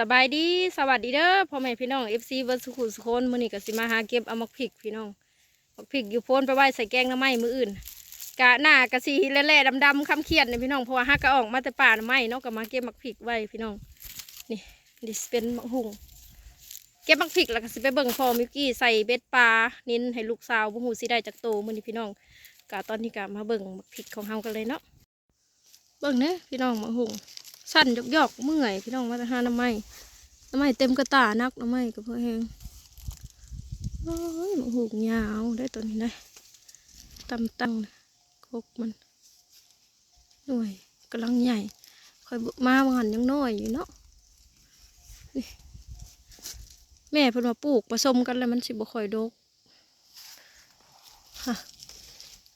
สบายดีสวัสดีเด้อพ่อแม่พี่น้องเอฟซีเบิร์สุขุสุคนมื้อนี้ก็สิมาหาเก็บเอามักพริกพี่น้องมักพริกอยู่โพนไปไว้ใส่แกงน้ำไม้มืออื่นกะหน้ากะสีแล่ๆดำๆคำเขียดนี่ยพี่น้องเพราะว่าฮักก็ออกมาแต่ป่าน้ำไม้เนาะก็มาเก็บมักพริกไว้พี่น้องนี่ดิสเป็นมักหุงเก็บมักพริกแล้วก็สิไปเบิ่งพอมิวกี้ใส่เบ็ดปลานินให้ลูกสาวบ่ฮู้สิได้จักโตมื้อนี้พี่น้องกะตอนนี้กะมาเบิ่งมักพริกของเฮากันเลยเนาะเบิ่งเด้อพี่น้องมักหุง สั้นยอกๆเมื่อยพี่น้องมาแต่หาหน้ำไม้น้ำไม้เต็มกระตานักน้ำไม้กับเพื่อแหงโอ้ยมันหูกยาวได้ตัวนี้ได้ตำตั้งคกมันหน่วยกำลังใหญ่คอยบุมาบางหันยังน้อยอยู่เนาะนี่แม่เพิ่นมาปลูกผสมกันแล้วมันสิบ่ค่อยดกฮะ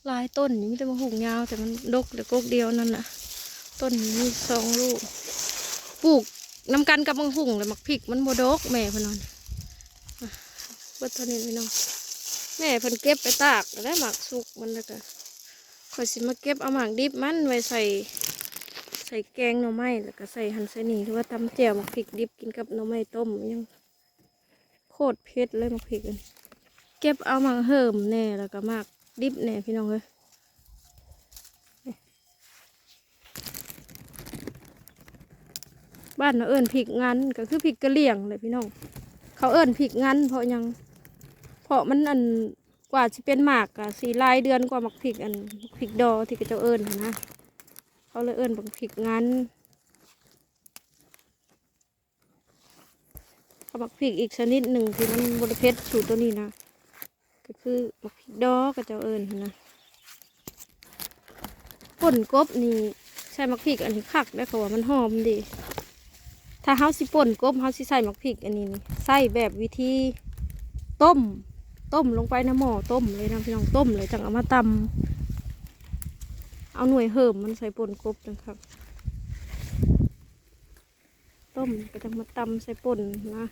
ลายต้นนี่มีแต่มาหูกยาวแต่มันดกเหลือกกเดียวนั่นน่ะ ต้นนี้สองลูก ปลูกน้ำกันกับมังหุ่งเลยมักพริกมันโบดกแม่พนนอนเบิดเท่านี้พี่น้องแม่เพิ่นเก็บไปตากแล้วหมักสุกมันแล้วก็คอยสิมาเก็บเอาหมากดิบมันไว้ใส่ใส่แกงหน่อไม้แล้วก็ใส่หันใส่นี่หรือว่าตำแจ่วหมักพริกดิบกินกับหน่อไม้ต้มยังโคตรเผ็ดเลยหมักพริกเก็บเอาหมากเหิมแน่แล้วก็หมากดิบแน่พี่น้องเลย บ้านเราเอิ้นผิกงันก็คือผิกกระเหลี่ยงเลยพี่น้อง เขาเอิ้นผิกงันเพราะยัง เพราะมันอันกว่าจะเป็นหมากอะสีลายเดือนกว่าหมักผิกอันผิกดอที่กระเจ้าเอิ้นนะเขาเลยเอิ้นบักผิกงันเขาบักผิกอีกชนิดหนึ่งที่มันบริเพชสูตรตัวนี้นะก็คือบักผิกดอกระเจ้าเอิ้นนะป่นกบนี่ใส่มักผิกอันนี้คักได้เขาว่ามันหอมดี ถ้าเฮาสิป่นกบเฮาสิใส่หมักพริกอันนี้นี่ใส่แบบวิธีต้ม ต้มลงไปในหม้อต้มเลยนะพี่น้องต้มเลยจังเอามาตำเอาหน่วยเหิมมันใส่ป่นกบจังครับ ต้มก็จังมาตำใส่ป่นนะ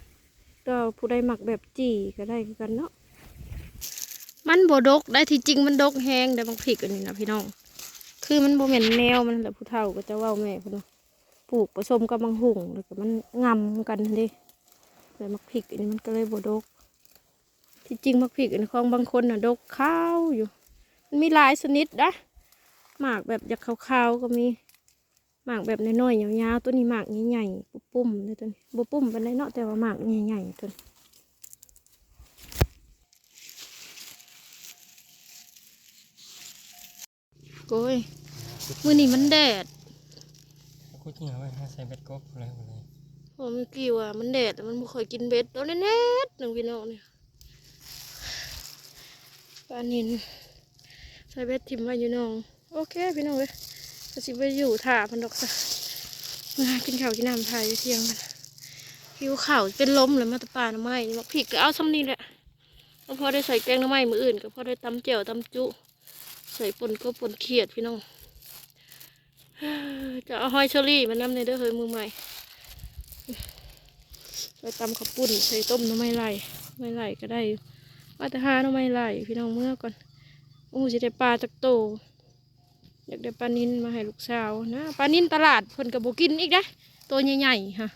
ก็ผู้ใดหมักแบบจี่ก็ได้คือกันเนาะมันบดกได้ที่จริงมันดกแห้งได้บางพริกอันนี้นะพี่น้อง คือมันโบเหม็นแนวมันแหละผู้เฒ่าก็จะว่าแม่พี่น้อง ปลูกผสมกับมังหุงแล้วก็มันงำกันเดิเลยมักพริกอันนี้มันก็เลยบดก ที่จริงมักพริกอันของบางคนน่ะดกข้าวอยู่ มันมีหลายชนิดนะหมากแบบอยากขาวๆก็มีหมากแบบน้อยๆยาวๆตัวนี้หมากใหญ่ๆปุ้มๆเลยตัวนี้บุปุ้มเป็นไรเนาะแต่ว่าหมากใหญ่ๆตัวนี้โอ้ยมือนี้มันแดด คุยจริงเหรอว่าใส่เบ็ดกบอะไรอะไรมื่อกี้ว่ามันแดดมันไม่ค่อยกินเบ็ดตัวเน็ตๆหนึ่งพี่น้องเนี่ยปลานินใส่เบ็ดทิมไว้อยู่น้อง โอเคพี่น้องเว้ยก็สิไปอยู่ถ่าพันดอกซะมากินข้าวกินน้ำไทยเที่ยงมันหิวข้าวเป็นลมเลยมาตะปาหน้ำไม้นี่มักผิกก็เอาซ้ำนี่แหละแล้วพอได้ใส่แกงหน้ำไม้มืออื่นก็พอได้ตำแจ่วตำจุ ใส่ปนก็ปนเขียดพี่น้อง จะเอาหอยเชอรี่มานำในเด้อเฮ้ยมือใหม่ใส่ตำข้าวปุ้นใส่ต้มน้ำไม่ไหลไม่ไหลก็ได้ว่าแต่หาน้ำไม่ไหลพี่น้องเมื่อก่อนโอ้จะได้ปลาจากโตอยากได้ปลานินมาให้ลูกสาวนะปลานินตลาดเพิ่นกับโบกินอีกนะตัวใหญ่ๆฮะ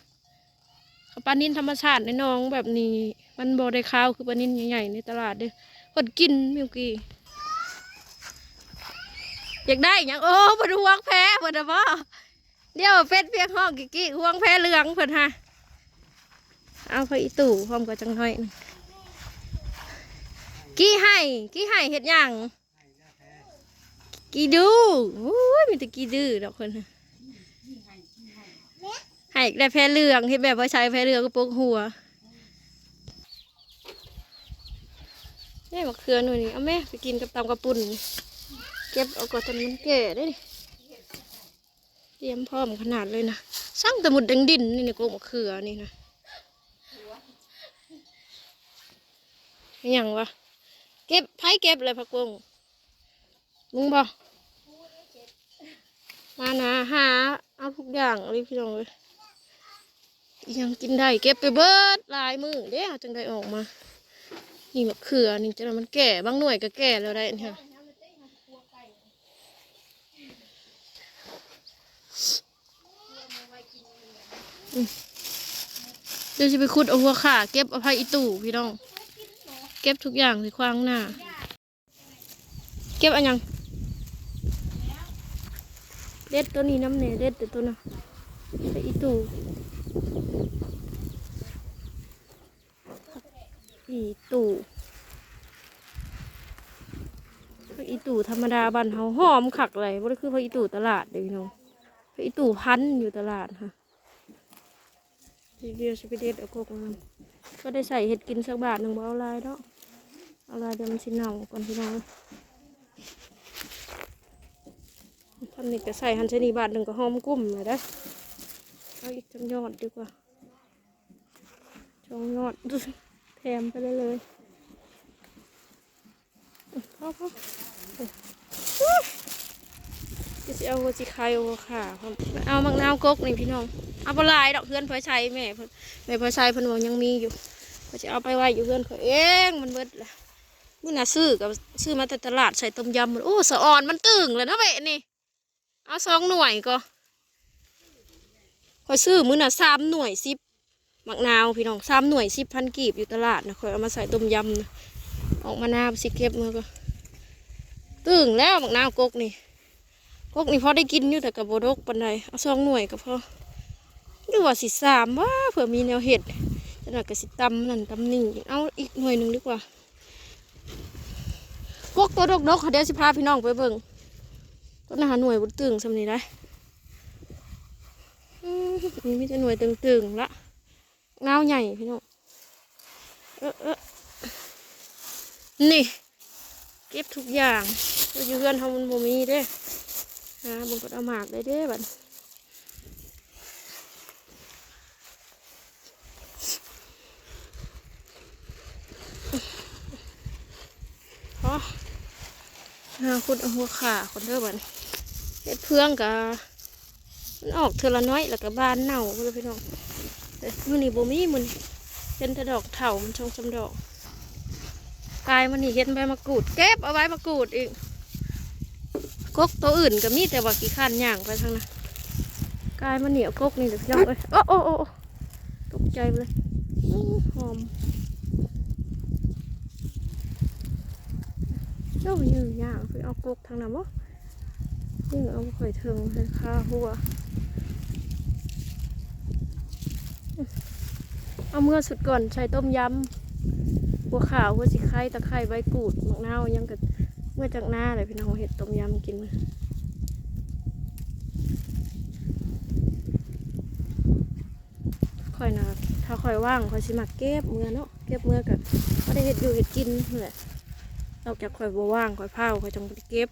ปลานินธรรมชาติในน้องแบบนี้ มันโบได้ข้าวคือปลานินใหญ่ๆในตลาดเด้อเพิ่นกินมิวกี้ อยากได้อย่างโอ้เพิ่นห่วงแพ้เพิ่นนะบ่เดี๋ยวเป็ดเพียงห้องกี่กี่ห่วงแพ้เหลืองเพิ่นฮะเอาไปอีตู่พร้อมกับจังห้อยกี่ให้กี่ให้เห็ดหยังกี่ดูโอ้ยมีแต่กี่ดื้อดอกคนให้ได้แพ้เหลืองเห็ดแบบว่าใช้แพ้เหลืองก็ปกหัวนี่มะเขือหนูนี่เอาแม่ไปกินกับตำกระปุ่น เก็บเอาก่อนจนมันแก่ได้ดิเตรียมพร้อมขนาดเลยนะสร้างแต่หมุดแดงดินนี่ในกรงมเขือนี่นะอย่างวะเก็บไผเก็บเลยพักวงลุงบอกมานะหาเอาทุกอย่างเลยพี่น้องเลยยังกินได้เก็บไปเบิดลายมือเด้อจังได้ออกมา นี่มะเขือนี่จะมันแก่บางหน่วยก็แก่แล้วได้เนี่ยอืม เดี๋ยวจะไปขุดเอาหัวขาเก็บเอาไผ่อีตู่พี่น้อง เก็บทุกอย่างที่ควางหน้า เก็บอันยังเด็ดตัวนี้น้ำเนยเด็ดแต่ตัวน่ะไผ่อีตู่อีตู่ไผ่อีตู่ธรรมดาบ้านเฮาหอมขักเลยบ่ได้คือไผ่อีตู่ตลาดเด้อพี่น้อง ไอตู่พันอยู่ตลาดค่ะเดียวสิไปเด็ดเอากกมันก็ได้ใส่เห็ดกินสักบาทหนึ่งเอาลายเนาะเอาลายเดี๋ยวมันสิเน่าก่อนพี่น้องทำนี่ก็ใส่หันชนีบาทหนึ่งก็หอมกุ้มเลยได้เอาอีกจังยอดดีกว่าจองยอดแถมไปเลยเลยพ่อพ่ จะเอาหัวสิคายเอาหัวครับเอามังนาวกกนี่พี่น้องเอาปลายดอกเพื่อนเพื่อใช้แม่เพิ่นแม่เพื่อใช้พิ่นบอกยังมีอยู่เพื่อจะเอาไปไว้อยู่เพื่อนเพื่อเองมันเบิดละมื่อน่ะซื้อกับซื้อมาแต่ตลาดใส่ต้มยำมันโอ้สะอ่อนมันตึงเลยนะเว้นี่ เอาสองหน่วยก็คอยซื้อมื้อน่ะสามหน่วยสิบมักนาวพี่น้องสามหน่วยสิบพันกีบอยู่ตลาดนะคอยเอามาใส่ต้มยำนะออกมาหน้าสิเก็บมือก็ตึงแล้วมักนาวกกนี่ กกนี่พอได้กินอยู่แต่กับโบดกปันใดเอาสองหน่วยก็พอหรือว่าสิสามว่าเผื่อมีแนวเห็ดจะหน่อยก็สิตำนั่นตำนี่เอาอีกหน่วยหนึ่งดีกว่าพวกตัวดกดกๆเดี๋ยวสิพาพี่น้องไปเบิ่งต้นอาหารหน่วยบุญตึงสำนี้ได้มนี่มีแต่หน่วยตึงๆละเงาใหญ่พี่น้องเออเออนี่ เก็บทุกอย่างอยู่เพื่อนทำมันบ่มีเด้ ฮะบุญก็เอาหมากได้เด้บัดพอหาคุณเอาหัวขาคนเด้อบัดเฮ็ดเพื่องกะมันออกเทละน้อยแล้วก็บานเน่าเพื่อนพี่น้องแต่มื้อนี้บ่มีมือนี้เป็นแต่ดอกเถามันชงสำดอกกายมันนี่เห็นใบมะกรูดเก็บเอาไว้มะกรูดอีก กกตัวอื่นก็มีแต่ว่ากี่ขันย่างไปทางนั้นกายมันเหนียวกกนี่เดี๋ยวพี่น้องเอ้ยโอ้โอ้โอ้ตกใจเลยหอมเจ้ายืนย่ากไปเอากกทางนั้นบ่ยิ่งเอาข่อยเทิงให้คาหัวเอาเมื่อสุดก่อนใส่ต้มยำหัวขาวหัวสีไข่ตะไคร้ใบกูดมะนาวยังกับ เมื่อจากหน้าเลยพี่น้องเห็ดต้มยำกินมาค่อยนะถ้าค่อยว่างค่อยสิมาเก็บเมื่อเนาะเก็บเมื่อกับก็ได้เห็ดอยู่เห็ดกินนั่นแหละนอกจากข่อยบัว่างข่อยเผาข่อยจังไปเก็บ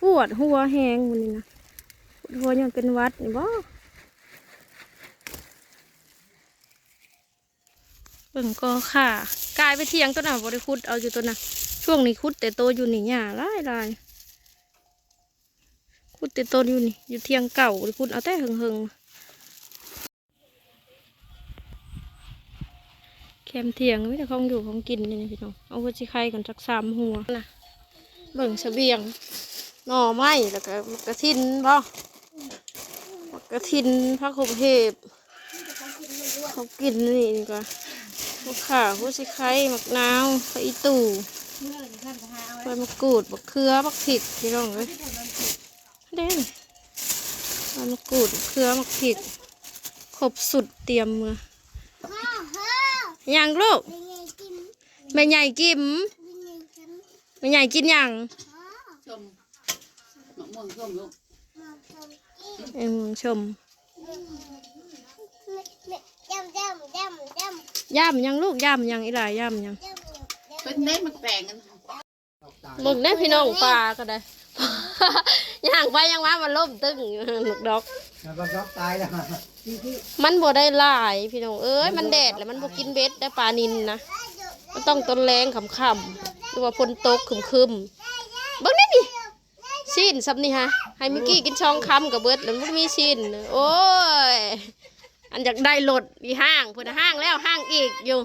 ปวดหัวแหงมันนี่นะปวดหัวยังเป็นวัดนี่บ่ บิ่งก็ค่ะกลายไปเทียงตัวน่ะบ่ได้คุดเอาอยู่ตัวน่ะช่วงนี้คุดแต่โตอยู่นี่หญ้าหลายลายคุดแต่โตอยู่นี่อยู่เทียงเก่าบ่ได้คุดเอาแต่หึงๆแคมเทียงไม่แต่ของอยู่ของกินนี่นะพี่น้องเอาหัชิไข่กันสักสามหัวนะเบิ่งเสบียงหน่อไม้แล้วก็มกระทินบ่มกระทินผักขมเห็บเขากินนี่นี่ก็ หัวข่าหัวชิไข่มะนาวไข่อีตู่ใบมะกรูดมะเขือมะพริกพี่น้องเลยเด่นใบมะกรูดมะเขือมะพริกครบสุดเตรียมมือยังลูกแม่ใหญ่กิมแม่ใหญ่กินยังชมมะม่วงส้มลูกเอ็มชม Dâm dâm dâm dâm ย่ำยังลูกย่ำยังอีหลายย่ำยังเป็นเม็ดมันแปลงกันมึงได้พี่น้องปลาก็ได้ย่างไปยังมามันล่มตึงหนุกดอกแล้วก็ยกตายแล้วมันบ่ได้หลายพี่น้องเอ้ยมันแดดแล้วมันบ่กินเบ็ดได้ปลานินนะมันต้องต้นแรงขำๆหรือว่าฝนตกคึมๆเบิ่งนี่นี่ชิ้นซับนี่ฮะให้มิกกี้กินช่องคำกับเบิดแล้วมันมีชิ้นโอ้ย อันอยากได้รถอีห้างพิ่นห้างแล้วห้างอีกอยู่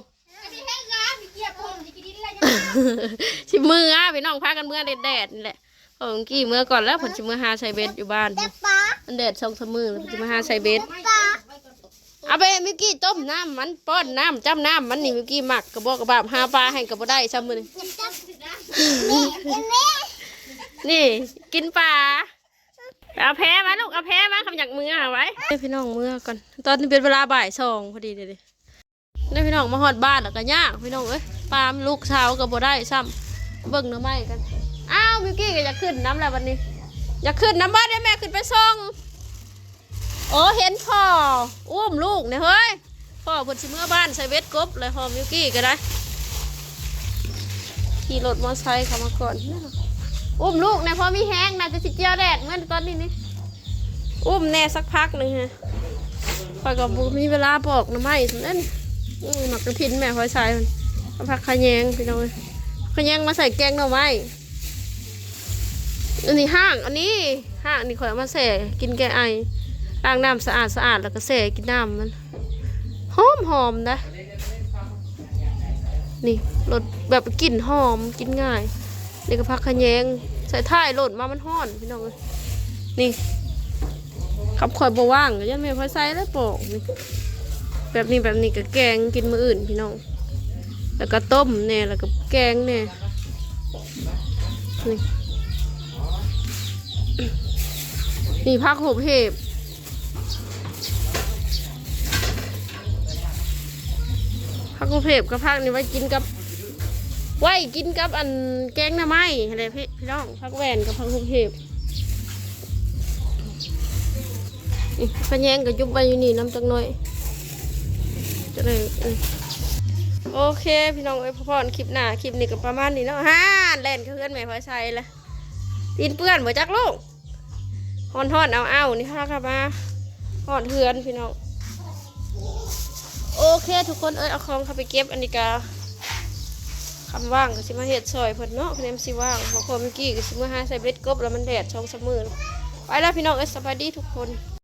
ชิมืออะพี่น้องพากันเมื่อแดดๆนี่แหละเออเมื่อกี้เมื่อก่อนแล้วผมชิมือหาใส่เบ็ดอยู่บ้าน Ba มันแดดช่องสามมือแล้วผมชิมาหาใส่เบ็ด ba เอาไปมิวกี้ต้มน้ำมันป้อนน้ำจ้ำน้ำมันนี่มิวกี้หมักกระบอกกระบาบหาปลาให้กระบอกได้ซ้ำมือนี่นี่กินปลา เอาแพ้มาลูกเอาแพ้มาคำอยากมือเอาไว้ให้พี่น้องมือก่อนตอนนี้เป็นเวลาบ่ายสองพอดีเลยดิได้พี่น้องมาหอดบ้านแล้วก็ยากพี่น้องเอ้ยปลาลูกเช้าก็บ่ได้ซ้ำเบิ่งน้ำไม้กันอ้าวมิวกี้ก็อยากขึ้นน้ำแล้ววันนี้ อยากขึ้นน้ำบ้านได้แม่ขึ้นไปส่งโอ้เห็นพ่ออุ้มลูกเนี่ยเฮ้ยพ่อเพนสิเมื่อบ้านใส่เวทกบเลยพ่อมมิวกี้ก็ได้ขี่รถมอเตอร์ไซค์เข้ามาก่อน อุ้มลูกนี่ยพอมีแห้งน่าจะสิเจียวแดดเหมื่อนตอนนี้นี่อุ้มแน่สักพักหนึ่งฮะคอยกับมีเวลาปอกน้ำไม้สนั่นอื้อหมักกระพินแม่คอยใส่มันเอาผักขะแยงพี่น้องเอ้ยขะแยงมาใส่แกงหน่อไม้อันนี้ห้างอันนี้ห้างอันนี้คอยเอามาใส่กินแกงไอล้างน้ำสะอาดสะอาดแล้วก็ใส่กินน้ำมันหอมหอมนะนี่รสแบบกลิ่นหอมกินง่าย นี่ก็พักขแยงใส่ท้ายหลดมามันห้อนพี่น้องเอ้ยนี่ขับข่อยบว่างยันไม่พอใส่แล้วปอกนี่แบบนี้แบบนี้ก็แกงกินมืออื่นพี่น้อง แล้วก็ต้มเนี่ยแล้วก็แกงเนี่ยนี่นี่พักหบเห็บพักหบเห็บกับพักนี่ไว้กินกับ ไว้กินกับอันแกงหน้ำไม้อะไรพี่พี่น้องพักแหวนกับพักหุบเห็บนี่ขะแยงกับยุบไปอยู่นี่น้ำจังหน่อยจะเลยโอเค พี่น้องเอ้ยพ่อๆคลิปหน้าคลิปนี้ก็ประมาณนี้เนาะฮ่าเล่นกับเพื่อนแม่พลอยใส่ละตีนเปื้อนบ่จักลูกหอนห่อนเอาเอานี่ค่ะครับมาหอนเฮือนพี่น้องโอเค ทุกคนเอ้ยเอาของเข้าไปเก็บอันนี้กา คำว่างก็สิมาเฮ็ดซอยเพิ่นเนาะคะแนนสิว่างเพอพอเมื่อกี้ก็สิมาหาใส่เบ็ดกบแล้วมันแดดช่องสมือไปแล้วพี่น้องเอ้ยสบายดีทุกคน